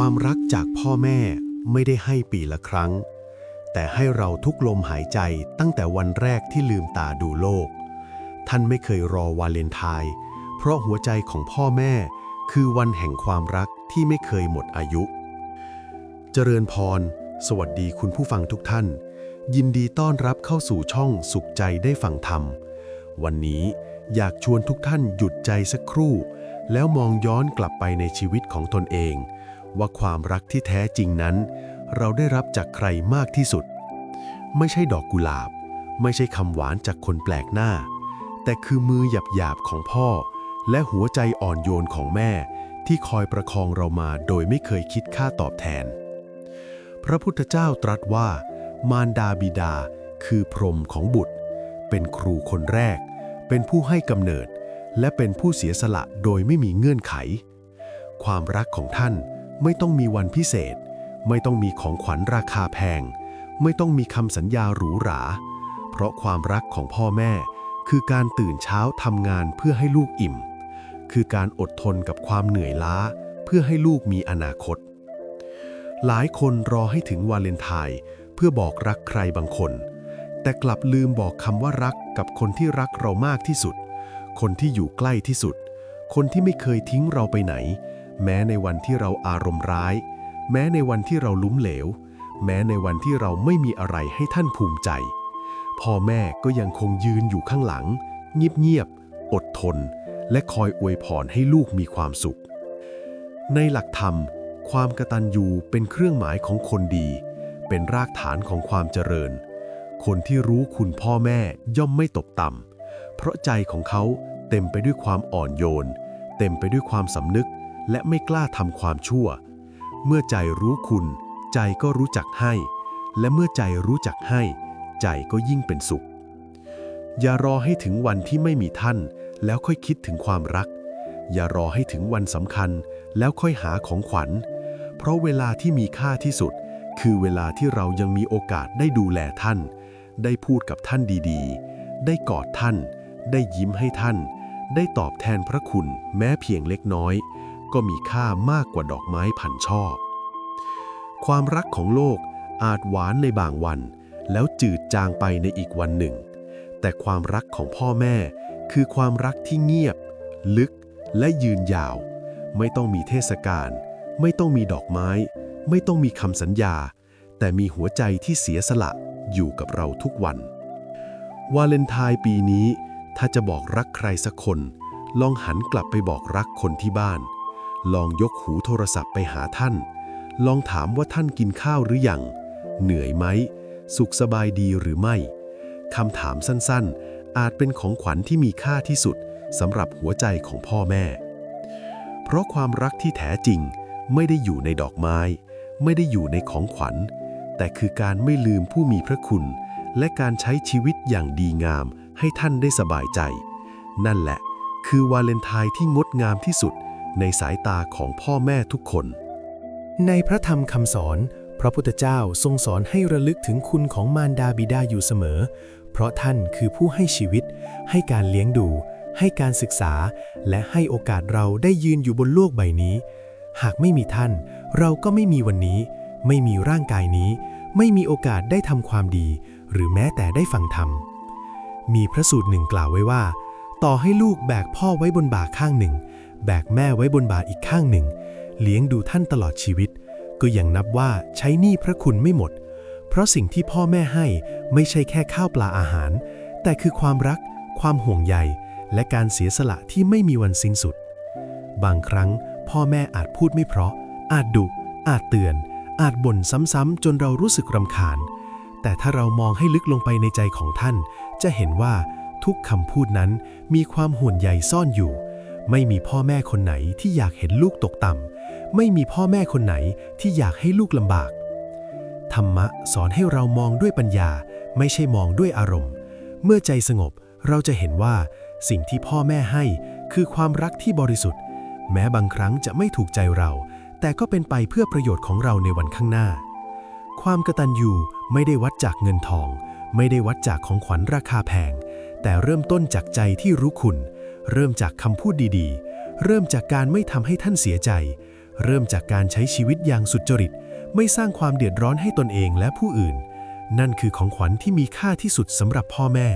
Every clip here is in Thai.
ความรักจากพ่อแม่ไม่ได้ให้ปีละครั้ง แต่ให้เราทุกลมหายใจตั้งแต่วันแรกที่ลืมตาดูโลก ท่านไม่เคยรอวาเลนไทน์เพราะหัวใจของพ่อแม่ คือวันแห่งความรักที่ไม่เคยหมดอายุ เจริญพร สวัสดีคุณผู้ฟังทุกท่าน ยินดีต้อนรับเข้าสู่ช่องสุขใจได้ฟังธรรม วันนี้อยากชวนทุกท่านหยุดใจสักครู่ แล้วมองย้อนกลับไปในชีวิตของตนเอง ว่าความรักที่แท้จริงนั้น เราได้รับจากใครมากที่สุด ไม่ใช่ดอกกุหลาบ ไม่ใช่คำหวานจากคนแปลกหน้า แต่คือมือหยาบของพ่อ และหัวใจอ่อนโยนของแม่ ที่คอยประคองเรามาโดยไม่เคยคิดค่าตอบแทน พระพุทธเจ้าตรัสว่า มารดาบิดา คือพรหมของบุตร เป็นครูคนแรก เป็นผู้ให้กำเนิด และเป็นผู้เสียสละโดยไม่มีเงื่อนไข ความรักของท่าน ไม่ต้องมีวันพิเศษ ไม่ต้องมีของขวัญราคาแพง ไม่ต้องมีคำสัญญาหรูหรา เพราะความรักของพ่อแม่ คือการตื่นเช้าทำงานเพื่อให้ลูกอิ่ม คือการอดทนกับความเหนื่อยล้า เพื่อให้ลูกมีอนาคต หลายคนรอให้ถึงวาเลนไทน์เพื่อบอกรักใครบางคน แต่กลับลืมบอกคำว่ารักกับคนที่รักเรามากที่สุด คนที่อยู่ใกล้ที่สุด คนที่ไม่เคยทิ้งเราไปไหน แม้ในวันที่เราอารมณ์ร้าย แม้ในวันที่เราลุ้มเหลว แม้ในวันที่เราไม่มีอะไรให้ท่านภูมิใจ พ่อแม่ก็ยังคงยืนอยู่ข้างหลัง เงียบๆ อดทน และคอยอวยพรให้ลูกมีความสุข ในหลักธรรม ความกตัญญูเป็นเครื่องหมายของคนดี เป็นรากฐานของความเจริญ คนที่รู้คุณพ่อแม่ย่อมไม่ตกต่ำเพราะใจของเขาเต็มไปด้วยความอ่อนโยน เต็มไปด้วยความสำนึก และไม่กล้าทำความชั่ว เมื่อใจรู้คุณ ใจก็รู้จักให้ และเมื่อใจรู้จักให้ ใจก็ยิ่งเป็นสุข อย่ารอให้ถึงวันที่ไม่มีท่าน แล้วค่อยคิดถึงความรัก อย่ารอให้ถึงวันสำคัญ แล้วค่อยหาของขวัญ เพราะเวลาที่มีค่าที่สุด คือเวลาที่เรายังมีโอกาสได้ดูแลท่าน ได้พูดกับท่านดีๆ ได้กอดท่าน ได้ยิ้มให้ท่านได้ตอบแทนพระคุณแม้เพียงเล็กน้อย ก็มีค่ามากกว่าดอกไม้พันช่อ ความรักของโลกอาจหวานในบางวัน แล้วจืดจางไปในอีกวันหนึ่ง แต่ความรักของพ่อแม่คือความรักที่เงียบ ลึกและยืนยาว ไม่ต้องมีเทศกาลไม่ต้องมีดอกไม้ ไม่ต้องมีคำสัญญา แต่มีหัวใจที่เสียสละอยู่กับเราทุกวัน วาเลนไทน์ปีนี้ ถ้าจะบอกรักใครสักคน ลองหันกลับไปบอกรักคนที่บ้าน ลองยกหูโทรศัพท์ไปหาท่าน ลองถามว่าท่านกินข้าวหรือยัง เหนื่อยไหม สุขสบายดีหรือไม่ คำถามสั้นๆ อาจเป็นของขวัญที่มีค่าที่สุดสำหรับหัวใจของพ่อแม่ เพราะความรักที่แท้จริงไม่ได้อยู่ในดอกไม้ ไม่ได้อยู่ในของขวัญ แต่คือการไม่ลืมผู้มีพระคุณ และการใช้ชีวิตอย่างดีงามให้ท่านได้สบายใจ นั่นแหละ คือวาเลนไทน์ที่งดงามที่สุด ในสายตาของพ่อแม่ทุกคน ในพระธรรมคำสอน พระพุทธเจ้าทรงสอนให้ระลึกถึงคุณของมารดาบิดาอยู่เสมอ เพราะท่านคือผู้ให้ชีวิต ให้การเลี้ยงดู ให้การศึกษา และให้โอกาสเราได้ยืนอยู่บนโลกใบนี้ หากไม่มีท่าน เราก็ไม่มีวันนี้ ไม่มีร่างกายนี้ ไม่มีโอกาสได้ทำความดี หรือแม้แต่ได้ฟังธรรมมีพระสูตรหนึ่งกล่าวไว้ว่า ต่อให้ลูกแบกพ่อไว้บนบ่าข้างหนึ่ง แบกแม่ไว้บนบ่าอีกข้างหนึ่ง เลี้ยงดูท่านตลอดชีวิต ก็ยังนับว่าใช้หนี้พระคุณไม่หมด เพราะสิ่งที่พ่อแม่ให้ไม่ใช่แค่ข้าวปลาอาหาร แต่คือความรัก ความห่วงใย และการเสียสละที่ไม่มีวันสิ้นสุด บางครั้งพ่อแม่อาจพูดไม่เพราะ อาจดุ อาจเตือน อาจบ่นซ้ำๆจนเรารู้สึกรำคาญ แต่ถ้าเรามองให้ลึกลงไปในใจของท่าน จะเห็นว่าทุกคำพูดนั้นมีความห่วงใยซ่อนอยู่ ไม่มีพ่อแม่คนไหนที่อยากเห็นลูกตกต่ำ ไม่มีพ่อแม่คนไหนที่อยากให้ลูกลำบาก ธรรมะสอนให้เรามองด้วยปัญญา ไม่ใช่มองด้วยอารมณ์ เมื่อใจสงบเราจะเห็นว่า สิ่งที่พ่อแม่ให้คือความรักที่บริสุทธิ์ แม้บางครั้งจะไม่ถูกใจเรา แต่ก็เป็นไปเพื่อประโยชน์ของเราในวันข้างหน้า ความกตัญญูไม่ได้วัดจากเงินทอง ไม่ได้วัดจากของขวัญราคาแพง แต่เริ่มต้นจากใจที่รู้คุณ เริ่มจากคำพูดดีๆ เริ่มจากการไม่ทำให้ท่านเสียใจ เริ่มจากการใช้ชีวิตอย่างสุจริต ไม่สร้างความเดือดร้อนให้ตนเองและผู้อื่น นั่นคือของขวัญที่มีค่าที่สุดสำหรับพ่อแม่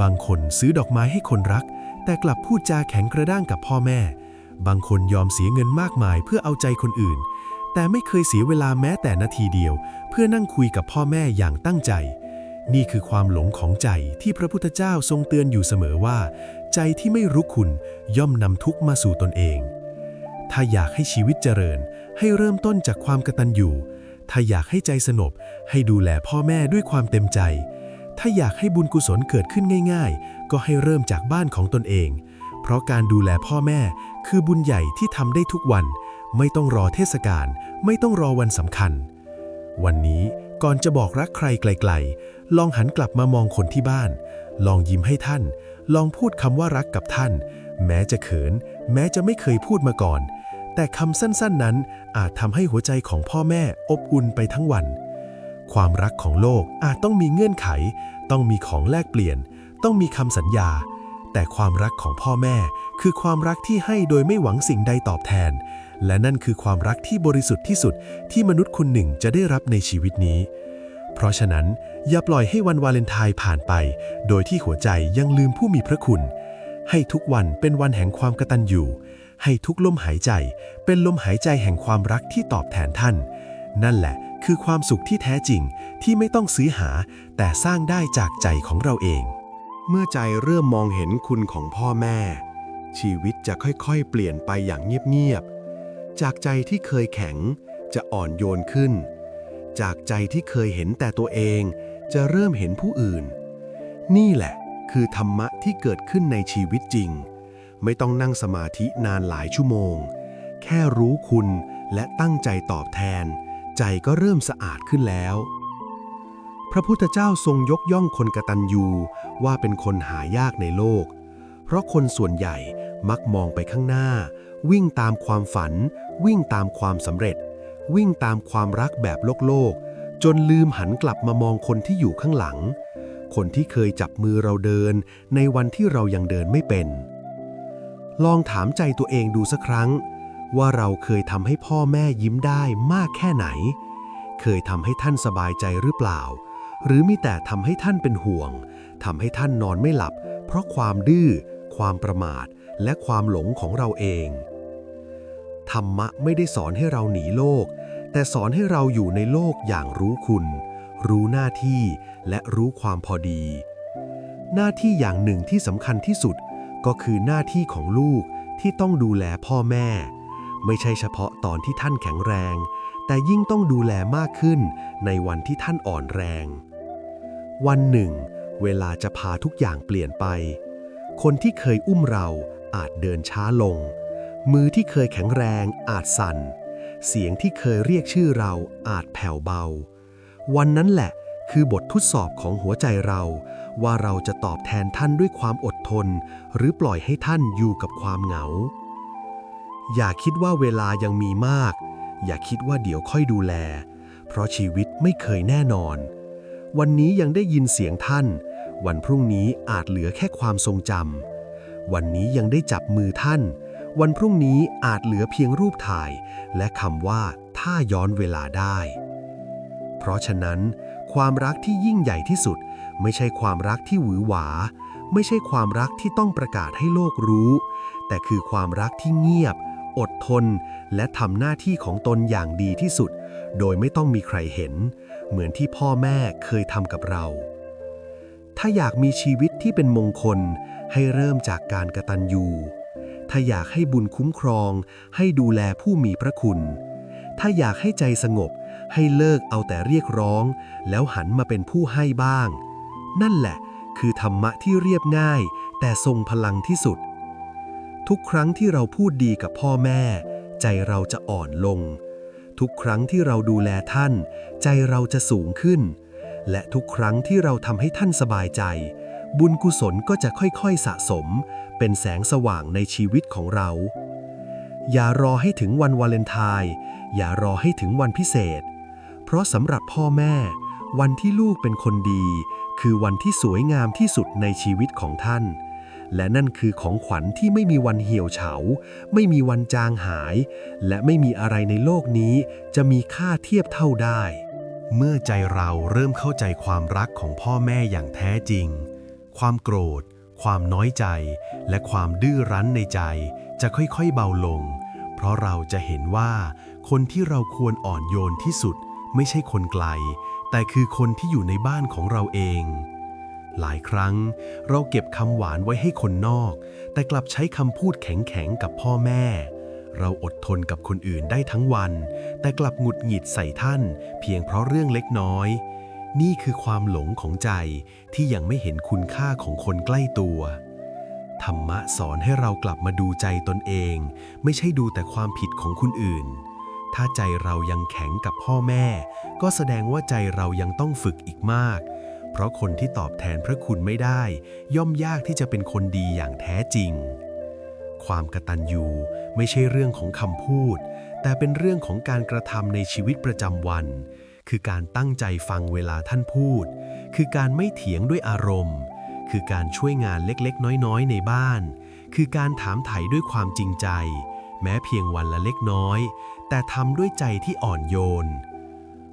บางคนซื้อดอกไม้ให้คนรัก แต่กลับพูดจาแข็งกระด้างกับพ่อแม่ บางคนยอมเสียเงินมากมายเพื่อเอาใจคนอื่น แต่ไม่เคยเสียเวลาแม้แต่นาทีเดียว เพื่อนั่งคุยกับพ่อแม่อย่างตั้งใจนี่คือความหลงของใจที่พระพุทธเจ้าทรงเตือนอยู่เสมอว่า ใจที่ไม่รู้คุณย่อมนำทุกมาสู่ตนเอง ถ้าอยากให้ชีวิตเจริญ ให้เริ่มต้นจากความกตัญญูถ้าอยากให้ใจสงบให้ดูแลพ่อแม่ด้วยความเต็มใจ ถ้าอยากให้บุญกุศลเกิดขึ้นง่าย ๆ ก็ให้เริ่มจากบ้านของตนเอง เพราะการดูแลพ่อแม่คือบุญใหญ่ที่ทำได้ทุกวัน ไม่ต้องรอเทศกาลไม่ต้องรอวันสำคัญ วันนี้ก่อนจะบอกรักใครไกล ๆ ลองหันกลับมามองคนที่บ้าน ลองยิ้มให้ท่าน ลองพูดคำว่ารักกับท่าน แม้จะเขิน แม้จะไม่เคยพูดมาก่อน แต่คำสั้นๆ นั้นอาจทำให้หัวใจของพ่อแม่อบอุ่นไปทั้งวัน ความรักของโลกอาจต้องมีเงื่อนไข ต้องมีของแลกเปลี่ยน ต้องมีคำสัญญา แต่ความรักของพ่อแม่ คือความรักที่ให้โดยไม่หวังสิ่งใดตอบแทน และนั่นคือความรักที่บริสุทธิ์ที่สุดที่มนุษย์คนหนึ่งจะได้รับในชีวิตนี้ เพราะฉะนั้น อย่าปล่อยให้วันวาเลนไทน์ผ่านไป โดยที่หัวใจยังลืมผู้มีพระคุณ ให้ทุกวันเป็นวันแห่งความกตัญญูให้ทุกลมหายใจ เป็นลมหายใจแห่งความรักที่ตอบแทนท่าน นั่นแหละคือความสุขที่แท้จริงที่ไม่ต้องซื้อหา แต่สร้างได้จากใจของเราเอง เมื่อใจเริ่มมองเห็นคุณของพ่อแม่ ชีวิตจะค่อยๆ เปลี่ยนไปอย่างเงียบๆ จากใจที่เคยแข็งจะอ่อนโยนขึ้น จากใจที่เคยเห็นแต่ตัวเอง จะเริ่มเห็นผู้อื่น นี่แหละคือธรรมะที่เกิดขึ้นในชีวิตจริง ไม่ต้องนั่งสมาธินานหลายชั่วโมง แค่รู้คุณและตั้งใจตอบแทน ใจก็เริ่มสะอาดขึ้นแล้ว พระพุทธเจ้าทรงยกย่องคนกตัญญูว่าเป็นคนหายากในโลก เพราะคนส่วนใหญ่มักมองไปข้างหน้า วิ่งตามความฝัน วิ่งตามความสำเร็จ วิ่งตามความรักแบบโลกโลก จนลืมหันกลับมามองคนที่อยู่ข้างหลัง คนที่เคยจับมือเราเดิน ในวันที่เรายังเดินไม่เป็น ลองถามใจตัวเองดูสักครั้ง ว่าเราเคยทำให้พ่อแม่ยิ้มได้มากแค่ไหน เคยทำให้ท่านสบายใจหรือเปล่า หรือมีแต่ทำให้ท่านเป็นห่วงทำให้ท่านนอนไม่หลับ เพราะความดื้อ ความประมาท และความหลงของเราเองธรรมะไม่ได้สอนให้เราหนีโลก แต่สอนให้เราอยู่ในโลกอย่างรู้คุณ รู้หน้าที่และรู้ความพอดี หน้าที่อย่างหนึ่งที่สำคัญที่สุดก็คือหน้าที่ของลูกที่ต้องดูแลพ่อแม่ ไม่ใช่เฉพาะตอนที่ท่านแข็งแรง แต่ยิ่งต้องดูแลมากขึ้นในวันที่ท่านอ่อนแรง วันหนึ่ง เวลาจะพาทุกอย่างเปลี่ยนไป คนที่เคยอุ้มเราอาจเดินช้าลง มือที่เคยแข็งแรงอาจสั่น เสียงที่เคยเรียกชื่อเราอาจแผ่วเบา วันนั้นแหละคือบททดสอบของหัวใจเรา ว่าเราจะตอบแทนท่านด้วยความอดทน หรือปล่อยให้ท่านอยู่กับความเหงา อย่าคิดว่าเวลายังมีมาก อย่าคิดว่าเดี๋ยวค่อยดูแล เพราะชีวิตไม่เคยแน่นอน วันนี้ยังได้ยินเสียงท่าน วันพรุ่งนี้อาจเหลือแค่ความทรงจำวันนี้ยังได้จับมือท่าน วันพรุ่งนี้อาจเหลือเพียงรูปถ่าย และคำว่าถ้าย้อนเวลาได้ เพราะฉะนั้น ความรักที่ยิ่งใหญ่ที่สุด ไม่ใช่ความรักที่หวือหวา ไม่ใช่ความรักที่ต้องประกาศให้โลกรู้ แต่คือความรักที่เงียบ อดทน และทำหน้าที่ของตนอย่างดีที่สุด โดยไม่ต้องมีใครเห็น เหมือนที่พ่อแม่เคยทำกับเรา ถ้าอยากมีชีวิตที่เป็นมงคล ให้เริ่มจากการกระตันยู ถ้าอยากให้บุญคุ้มครอง ให้ดูแลผู้มีพระคุณ ถ้าอยากให้ใจสงบ ให้เลิกเอาแต่เรียกร้อง แล้วหันมาเป็นผู้ให้บ้าง นั่นแหละ คือธรรมะที่เรียบง่าย แต่ทรงพลังที่สุด ทุกครั้งที่เราพูดดีกับพ่อแม่ ใจเราจะอ่อนลง ทุกครั้งที่เราดูแลท่าน ใจเราจะสูงขึ้น และทุกครั้งที่เราทำให้ท่านสบายใจ บุญกุศลก็จะค่อยๆสะสม เป็นแสงสว่างในชีวิตของเรา อย่ารอให้ถึงวันวาเลนไทน์อย่ารอให้ถึงวันพิเศษ เพราะสำหรับพ่อแม่ วันที่ลูกเป็นคนดี คือวันที่สวยงามที่สุดในชีวิตของท่าน และนั่นคือของขวัญที่ไม่มีวันเหี่ยวเฉา ไม่มีวันจางหาย และไม่มีอะไรในโลกนี้ จะมีค่าเทียบเท่าได้ เมื่อใจเราเริ่มเข้าใจความรักของพ่อแม่อย่างแท้จริง ความโกรธ ความน้อยใจ และความดื้อรั้นในใจ จะค่อยๆเบาลง เพราะเราจะเห็นว่า คนที่เราควรอ่อนโยนที่สุด ไม่ใช่คนไกล แต่คือคนที่อยู่ในบ้านของเราเอง หลายครั้ง เราเก็บคำหวานไว้ให้คนนอก แต่กลับใช้คำพูดแข็งๆกับพ่อแม่เราอดทนกับคนอื่นได้ทั้งวัน แต่กลับหงุดหงิดใส่ท่าน เพียงเพราะเรื่องเล็กน้อย นี่คือความหลงของใจที่ยังไม่เห็นคุณค่าของคนใกล้ตัว ธรรมะสอนให้เรากลับมาดูใจตนเอง ไม่ใช่ดูแต่ความผิดของคนอื่น ถ้าใจเรายังแข็งกับพ่อแม่ ก็แสดงว่าใจเรายังต้องฝึกอีกมาก เพราะคนที่ตอบแทนพระคุณไม่ได้ ย่อมยากที่จะเป็นคนดีอย่างแท้จริง ความกตัญญูไม่ใช่เรื่องของคำพูด แต่เป็นเรื่องของการกระทำในชีวิตประจำวัน คือการตั้งใจฟังเวลาท่านพูด คือการไม่เถียงด้วยอารมณ์ คือการช่วยงานเล็กๆ น้อยๆ ในบ้าน คือการถามไถ่ด้วยความจริงใจ แม้เพียงวันละเล็กน้อย แต่ทำด้วยใจที่อ่อนโยน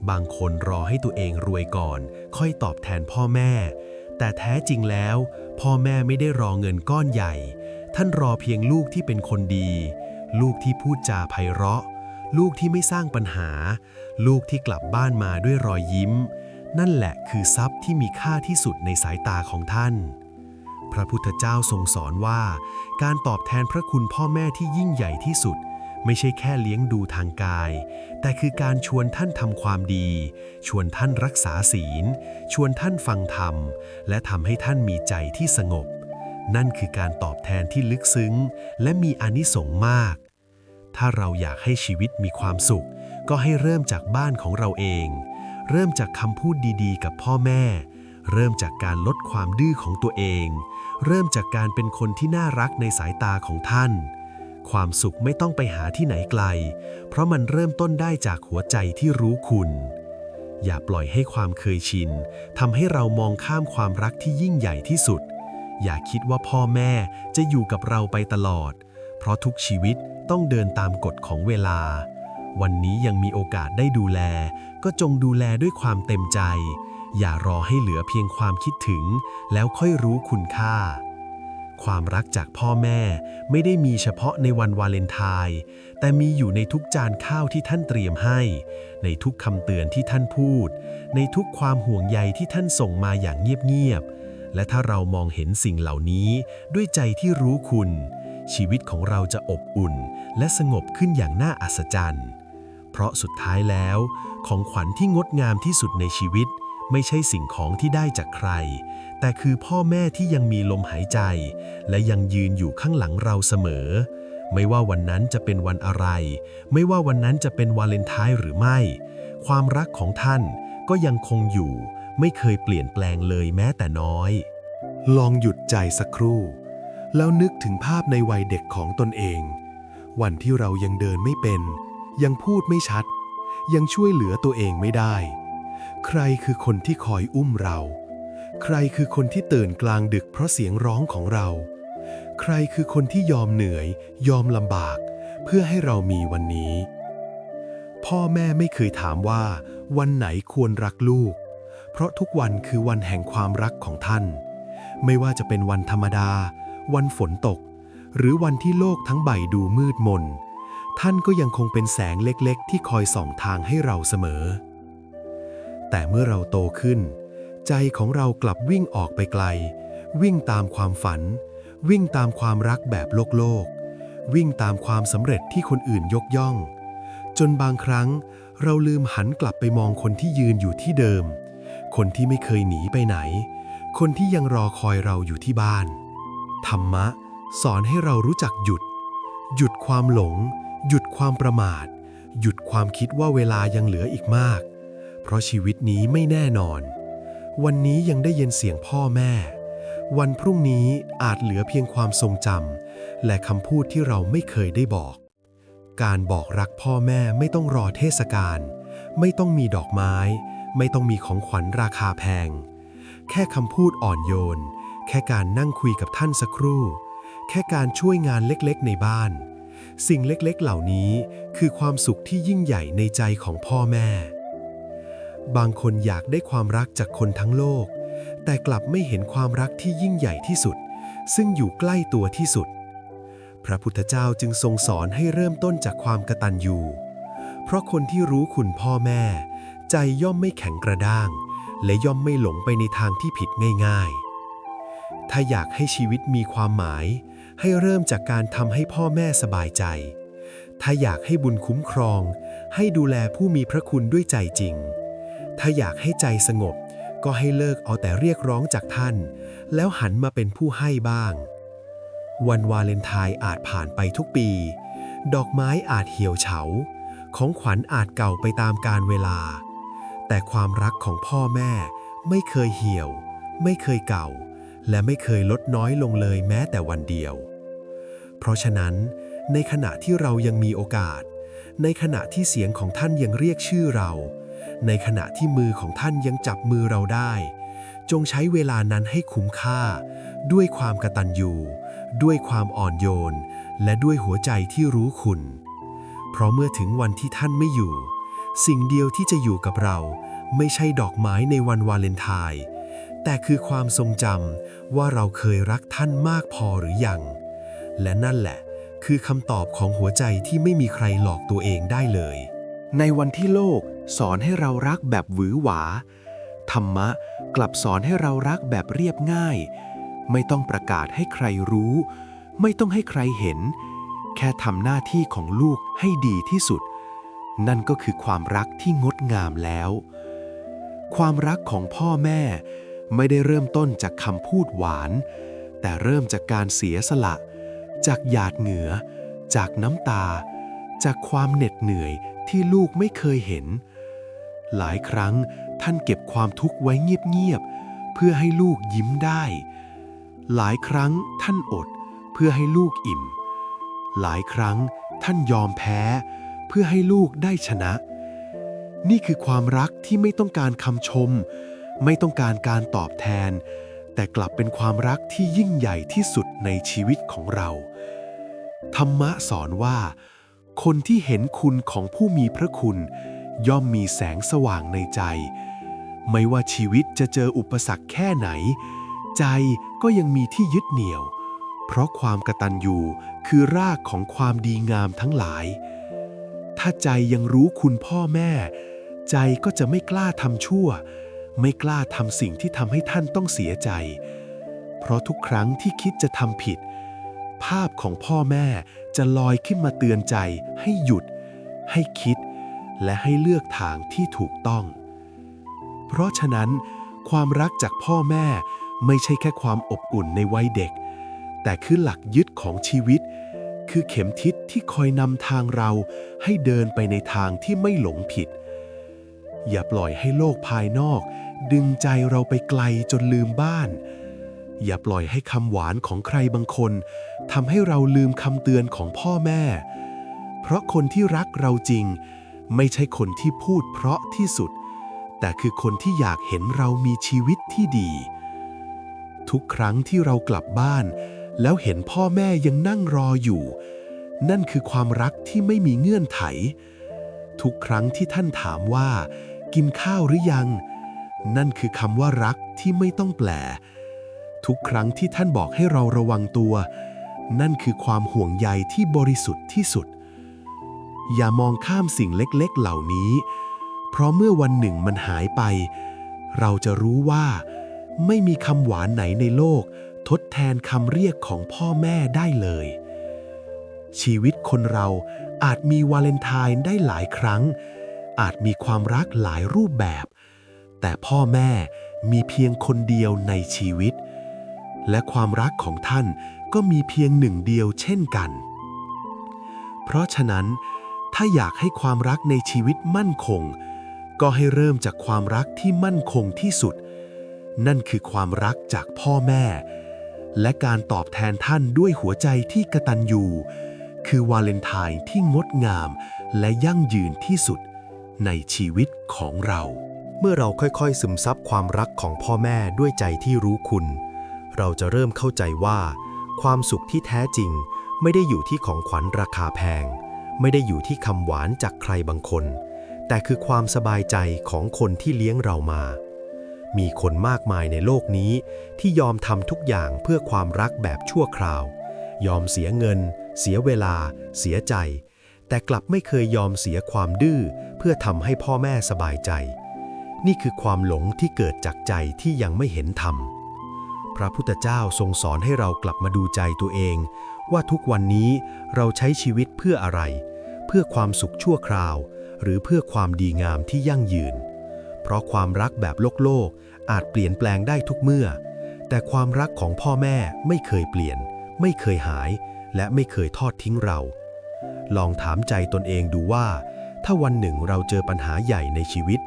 บางคนรอให้ตัวเองรวยก่อน ค่อยตอบแทนพ่อแม่ แต่แท้จริงแล้ว พ่อแม่ไม่ได้รอเงินก้อนใหญ่ ท่านรอเพียงลูกที่เป็นคนดี ลูกที่พูดจาไพเราะ ลูกที่ไม่สร้างปัญหา ลูกที่กลับบ้านมาด้วยรอยยิ้ม นั่นแหละคือทรัพย์ที่มีค่าที่สุดในสายตาของท่าน พระพุทธเจ้าทรงสอนว่า การตอบแทนพระคุณพ่อแม่ที่ยิ่งใหญ่ที่สุด ไม่ใช่แค่เลี้ยงดูทางกาย แต่คือการชวนท่านทำความดี ชวนท่านรักษาศีล ชวนท่านฟังธรรม และทำให้ท่านมีใจที่สงบ นั่นคือการตอบแทนที่ลึกซึ้ง และมีอานิสงส์มาก ถ้าเราอยากให้ชีวิตมีความสุข ก็ให้เริ่มจากบ้านของเราเอง เริ่มจากคำพูดดีๆ กับพ่อแม่ เริ่มจากการลดความดื้อของตัวเอง เริ่มจากการเป็นคนที่น่ารักในสายตาของท่าน ความสุขไม่ต้องไปหาที่ไหนไกล เพราะมันเริ่มต้นได้จากหัวใจที่รู้คุณ อย่าปล่อยให้ความเคยชินทำให้เรามองข้ามความรักที่ยิ่งใหญ่ที่สุด อย่าคิดว่าพ่อแม่จะอยู่กับเราไปตลอด เพราะทุกชีวิต ต้องเดินตามกฎของเวลา วันนี้ยังมีโอกาสได้ดูแล ก็จงดูแลด้วยความเต็มใจ อย่ารอให้เหลือเพียงความคิดถึง แล้วค่อยรู้คุณค่า ความรักจากพ่อแม่ไม่ได้มีเฉพาะในวันวาเลนไทน์แต่มีอยู่ในทุกจานข้าวที่ท่านเตรียมให้ ในทุกคำเตือนที่ท่านพูด ในทุกความห่วงใยที่ท่านส่งมาอย่างเงียบๆและถ้าเรามองเห็นสิ่งเหล่านี้ด้วยใจที่รู้คุณ ชีวิตของเราจะอบอุ่น และสงบขึ้นอย่างน่าอัศจรรย์ เพราะสุดท้ายแล้ว ของขวัญที่งดงามที่สุดในชีวิต ไม่ใช่สิ่งของที่ได้จากใคร แต่คือพ่อแม่ที่ยังมีลมหายใจ และยังยืนอยู่ข้างหลังเราเสมอ ไม่ว่าวันนั้นจะเป็นวันอะไร ไม่ว่าวันนั้นจะเป็นวาเลนไทน์หรือไม่ ความรักของท่านก็ยังคงอยู่ ไม่เคยเปลี่ยนแปลงเลยแม้แต่น้อย ลองหยุดใจสักครู่ แล้วนึกถึงภาพในวัยเด็กของตนเอง วันที่เรายังเดินไม่เป็น ยังพูดไม่ชัด ยังช่วยเหลือตัวเองไม่ได้ ใครคือคนที่คอยอุ้มเรา ใครคือคนที่ตื่นกลางดึกเพราะเสียงร้องของเรา ใครคือคนที่ยอมเหนื่อย ยอมลำบาก เพื่อให้เรามีวันนี้ พ่อแม่ไม่เคยถามว่า วันไหนควรรักลูก เพราะทุกวันคือวันแห่งความรักของท่าน ไม่ว่าจะเป็นวันธรรมดา วันฝนตก หรือวันที่โลกทั้งใบดูมืดมน ท่านก็ยังคงเป็นแสงเล็กๆ ที่คอยส่องทางให้เราเสมอ แต่เมื่อเราโตขึ้น ใจของเรากลับวิ่งออกไปไกล วิ่งตามความฝัน วิ่งตามความรักแบบโลกโลก วิ่งตามความสำเร็จที่คนอื่นยกย่อง จนบางครั้งเราลืมหันกลับไปมองคนที่ยืนอยู่ที่เดิม คนที่ไม่เคยหนีไปไหน คนที่ยังรอคอยเราอยู่ที่บ้าน ธรรมะ สอนให้เรารู้จักหยุด หยุดความหลง หยุดความประมาท หยุดความคิดว่าเวลายังเหลืออีกมาก เพราะชีวิตนี้ไม่แน่นอน วันนี้ยังได้ยินเสียงพ่อแม่ วันพรุ่งนี้อาจเหลือเพียงความทรงจำและคำพูดที่เราไม่เคยได้บอก การบอกรักพ่อแม่ไม่ต้องรอเทศกาลไม่ต้องมีดอกไม้ ไม่ต้องมีของขวัญราคาแพง แค่คำพูดอ่อนโยน แค่การนั่งคุยกับท่านสักครู่ แค่การช่วยงานเล็กๆ ในบ้าน สิ่งเล็กๆเหล่านี้คือความสุขที่ยิ่งใหญ่ในใจของพ่อแม่ บางคนอยากได้ความรักจากคนทั้งโลก แต่กลับไม่เห็นความรักที่ยิ่งใหญ่ที่สุด ซึ่งอยู่ใกล้ตัวที่สุด พระพุทธเจ้าจึงทรงสอนให้เริ่มต้นจากความกตัญญูเพราะคนที่รู้คุณพ่อแม่ ใจย่อมไม่แข็งกระด้าง และย่อมไม่หลงไปในทางที่ผิดง่าย ๆ ถ้าอยากให้ชีวิตมีความหมาย ให้เริ่มจากการทำให้พ่อแม่สบายใจ ถ้าอยากให้บุญคุ้มครอง ให้ดูแลผู้มีพระคุณด้วยใจจริง ถ้าอยากให้ใจสงบ ก็ให้เลิกเอาแต่เรียกร้องจากท่าน แล้วหันมาเป็นผู้ให้บ้าง วันวาเลนไทน์อาจผ่านไปทุกปี ดอกไม้อาจเหี่ยวเฉา ของขวัญอาจเก่าไปตามกาลเวลา แต่ความรักของพ่อแม่ไม่เคยเหี่ยว ไม่เคยเก่า และไม่เคยลดน้อยลงเลยแม้แต่วันเดียว เพราะฉะนั้นในขณะที่เรายังมีโอกาส ในขณะที่เสียงของท่านยังเรียกชื่อเรา ในขณะที่มือของท่านยังจับมือเราได้ จงใช้เวลานั้นให้คุ้มค่า ด้วยความกระตัญญูด้วยความอ่อนโยน และด้วยหัวใจที่รู้คุณ เพราะเมื่อถึงวันที่ท่านไม่อยู่ สิ่งเดียวที่จะอยู่กับเรา ไม่ใช่ดอกไม้ในวันวาเลนไทน์ แต่คือความทรงจำว่าเราเคยรักท่านมากพอหรือยัง และนั่นแหละ คือคำตอบของหัวใจที่ไม่มีใครหลอกตัวเองได้เลย ในวันที่โลกสอนให้เรารักแบบหวือหวา ธรรมะกลับสอนให้เรารักแบบเรียบง่าย ไม่ต้องประกาศให้ใครรู้ ไม่ต้องให้ใครเห็น แค่ทำหน้าที่ของลูกให้ดีที่สุด นั่นก็คือความรักที่งดงามแล้ว ความรักของพ่อแม่ ไม่ได้เริ่มต้นจากคำพูดหวาน แต่เริ่มจากการเสียสละ จากหยาดเหงื่อ จากน้ำตา จากความเหน็ดเหนื่อยที่ลูกไม่เคยเห็น หลายครั้งท่านเก็บความทุกข์ไว้เงียบๆเพื่อให้ลูกยิ้มได้ หลายครั้งท่านอดเพื่อให้ลูกอิ่ม หลายครั้งท่านยอมแพ้ เพื่อให้ลูกได้ชนะ นี่คือความรักที่ไม่ต้องการคำชม ไม่ต้องการการตอบแทน แต่กลับเป็นความรักที่ยิ่งใหญ่ที่สุดในชีวิตของเรา ธรรมะสอนว่า คนที่เห็นคุณของผู้มีพระคุณ ย่อมมีแสงสว่างในใจ ไม่ว่าชีวิตจะเจออุปสรรคแค่ไหน ใจก็ยังมีที่ยึดเหนี่ยว เพราะความกตัญญูคือรากของความดีงามทั้งหลาย ถ้าใจยังรู้คุณพ่อแม่ ใจก็จะไม่กล้าทำชั่ว ไม่กล้าทำสิ่งที่ทำให้ท่านต้องเสียใจ เพราะทุกครั้งที่คิดจะทำผิด ภาพของพ่อแม่จะลอยขึ้นมาเตือนใจให้หยุด ให้คิด และให้เลือกทางที่ถูกต้อง เพราะฉะนั้น ความรักจากพ่อแม่ไม่ใช่แค่ความอบอุ่นในวัยเด็ก แต่คือหลักยึดของชีวิต คือเข็มทิศที่คอยนำทางเราให้เดินไปในทางที่ไม่หลงผิด อย่าปล่อยให้โลกภายนอก ดึงใจเราไปไกลจนลืมบ้าน อย่าปล่อยให้คำหวานของใครบางคนทำให้เราลืมคำเตือนของพ่อแม่ เพราะคนที่รักเราจริง ไม่ใช่คนที่พูดเพราะที่สุด แต่คือคนที่อยากเห็นเรามีชีวิตที่ดี ทุกครั้งที่เรากลับบ้าน แล้วเห็นพ่อแม่ยังนั่งรออยู่ นั่นคือความรักที่ไม่มีเงื่อนไขทุกครั้งที่ท่านถามว่า กินข้าวหรือยัง นั่นคือคำว่ารักที่ไม่ต้องแปล ทุกครั้งที่ท่านบอกให้เราระวังตัว นั่นคือความห่วงใยที่บริสุทธิ์ที่สุด อย่ามองข้ามสิ่งเล็กๆเหล่านี้ เพราะเมื่อวันหนึ่งมันหายไป เราจะรู้ว่า ไม่มีคำหวานไหนในโลก ทดแทนคำเรียกของพ่อแม่ได้เลย ชีวิตคนเราอาจมีวาเลนไทน์ได้หลายครั้ง อาจมีความรักหลายรูปแบบ แต่พ่อแม่มีเพียงคนเดียวในชีวิต และความรักของท่านก็มีเพียงหนึ่งเดียวเช่นกัน เพราะฉะนั้น ถ้าอยากให้ความรักในชีวิตมั่นคง ก็ให้เริ่มจากความรักที่มั่นคงที่สุด นั่นคือความรักจากพ่อแม่ และการตอบแทนท่านด้วยหัวใจที่กระตัญญูคือวาเลนไทน์ที่งดงามและยั่งยืนที่สุด ในชีวิตของเรา เมื่อเราค่อยๆ ซึมซับความรักของพ่อแม่ด้วยใจที่รู้คุณ เราจะเริ่มเข้าใจว่า ความสุขที่แท้จริง ไม่ได้อยู่ที่ของขวัญราคาแพง ไม่ได้อยู่ที่คำหวานจากใครบางคน แต่คือความสบายใจของคนที่เลี้ยงเรามา มีคนมากมายในโลกนี้ ที่ยอมทำทุกอย่างเพื่อความรักแบบชั่วคราวยอมเสียเงิน เสียเวลา เสียใจ แต่กลับไม่เคยยอมเสียความดื้อ พื่อทำให้พ่อแม่สบายใจ นี่คือความหลงที่เกิดจากใจที่ยังไม่เห็นธรรม พระพุทธเจ้าทรงสอนให้เรากลับมาดูใจตัวเอง ว่าทุกวันนี้เราใช้ชีวิตเพื่ออะไร เพื่อความสุขชั่วคราว หรือเพื่อความดีงามที่ยั่งยืน เพราะความรักแบบโลกโลกอาจเปลี่ยนแปลงได้ทุกเมื่อ แต่ความรักของพ่อแม่ไม่เคยเปลี่ยน ไม่เคยหาย และไม่เคยทอดทิ้งเรา ลองถามใจตนเองดูว่า ถ้าวันหนึ่งเราเจอปัญหาใหญ่ในชีวิต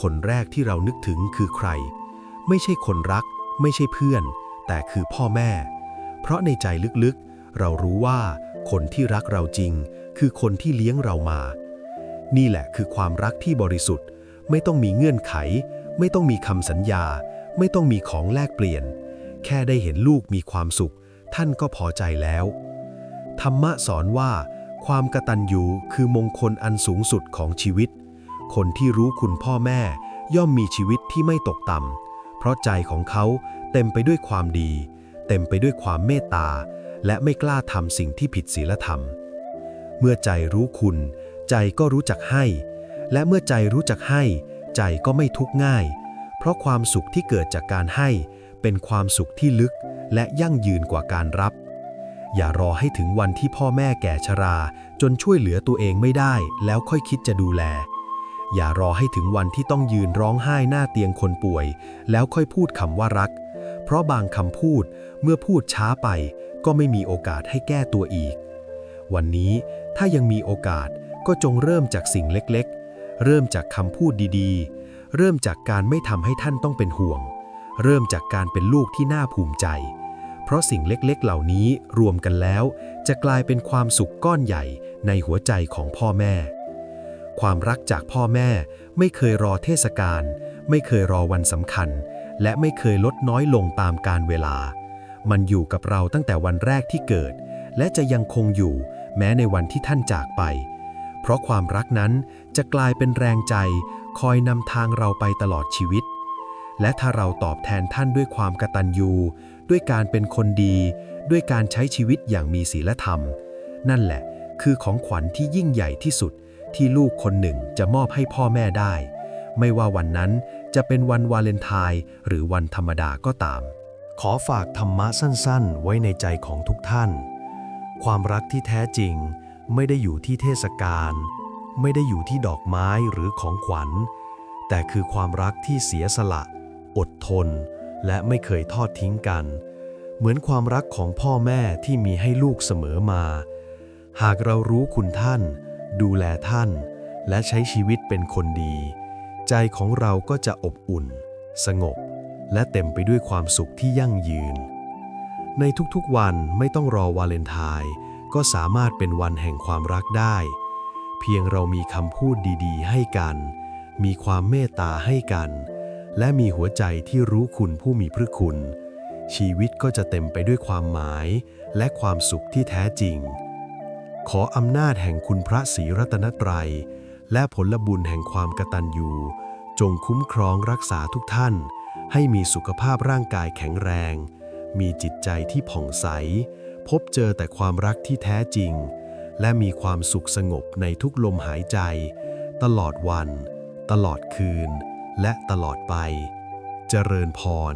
คนแรกที่เรานึกถึงคือใคร ไม่ใช่คนรัก ไม่ใช่เพื่อน แต่คือพ่อแม่ เพราะในใจลึกๆ เรารู้ว่าคนที่รักเราจริง คือคนที่เลี้ยงเรามา นี่แหละคือความรักที่บริสุทธิ์ ไม่ต้องมีเงื่อนไข ไม่ต้องมีคำสัญญา ไม่ต้องมีของแลกเปลี่ยน แค่ได้เห็นลูกมีความสุข ท่านก็พอใจแล้ว ธรรมะสอนว่า ความกตัญญูคือมงคลอันสูงสุดของชีวิต คนที่รู้คุณพ่อแม่ย่อมมีชีวิตที่ไม่ตกต่ำ เพราะใจของเขาเต็มไปด้วยความดี เต็มไปด้วยความเมตตา และไม่กล้าทำสิ่งที่ผิดศีลธรรม เมื่อใจรู้คุณ ใจก็รู้จักให้ และเมื่อใจรู้จักให้ ใจก็ไม่ทุกข์ง่าย เพราะความสุขที่เกิดจากการให้ เป็นความสุขที่ลึกและยั่งยืนกว่าการรับ อย่ารอให้ถึงวันที่พ่อแม่แก่ชรา จนช่วยเหลือตัวเองไม่ได้ แล้วค่อยคิดจะดูแล อย่ารอให้ถึงวันที่ต้องยืนร้องไห้หน้าเตียงคนป่วย แล้วค่อยพูดคำว่ารัก เพราะบางคำพูดเมื่อพูดช้าไป ก็ไม่มีโอกาสให้แก้ตัวอีก วันนี้ถ้ายังมีโอกาสก็จงเริ่มจากสิ่งเล็กๆ เริ่มจากคำพูดดีๆ เริ่มจากการไม่ทำให้ท่านต้องเป็นห่วง เริ่มจากการเป็นลูกที่น่าภูมิใจ เพราะสิ่งเล็กๆ เหล่านี้รวมกันแล้ว จะกลายเป็นความสุขก้อนใหญ่ในหัวใจของพ่อแม่ ความรักจากพ่อแม่ไม่เคยรอเทศกาลไม่เคยรอวันสำคัญ และไม่เคยลดน้อยลงตามกาลเวลา มันอยู่กับเราตั้งแต่วันแรกที่เกิด และจะยังคงอยู่แม้ในวันที่ท่านจากไป เพราะความรักนั้นจะกลายเป็นแรงใจ คอยนำทางเราไปตลอดชีวิต และถ้าเราตอบแทนท่านด้วยความกตัญญู ด้วยการเป็นคนดี ด้วยการใช้ชีวิตอย่างมีศีลธรรม นั่นแหละ คือของขวัญที่ยิ่งใหญ่ที่สุด ที่ลูกคนหนึ่งจะมอบให้พ่อแม่ได้ ไม่ว่าวันนั้นจะเป็นวันวาเลนไทน์หรือวันธรรมดาก็ตาม ขอฝากธรรมะสั้นๆ ไว้ในใจของทุกท่าน ความรักที่แท้จริง ไม่ได้อยู่ที่เทศกาลไม่ได้อยู่ที่ดอกไม้หรือของขวัญ แต่คือความรักที่เสียสละ อดทน และไม่เคยทอดทิ้งกัน เหมือนความรักของพ่อแม่ที่มีให้ลูกเสมอมา หากเรารู้คุณท่าน ดูแลท่าน และใช้ชีวิตเป็นคนดี ใจของเราก็จะอบอุ่น สงบ และเต็มไปด้วยความสุขที่ยั่งยืน ในทุกๆวันไม่ต้องรอวาเลนไทน์ก็สามารถเป็นวันแห่งความรักได้ เพียงเรามีคำพูดดี ๆ ให้กัน มีความเมตตาให้กัน และมีหัวใจที่รู้คุณผู้มีพระคุณ ชีวิตก็จะเต็มไปด้วยความหมาย และความสุขที่แท้จริง ขออำนาจแห่งคุณพระศรีรัตนตรัย และผลบุญแห่งความกตัญญูจงคุ้มครองรักษาทุกท่าน ให้มีสุขภาพร่างกายแข็งแรง มีจิตใจที่ผ่องใส พบเจอแต่ความรักที่แท้จริง และมีความสุขสงบในทุกลมหายใจ ตลอดวัน ตลอดคืน และตลอดไป เจริญพร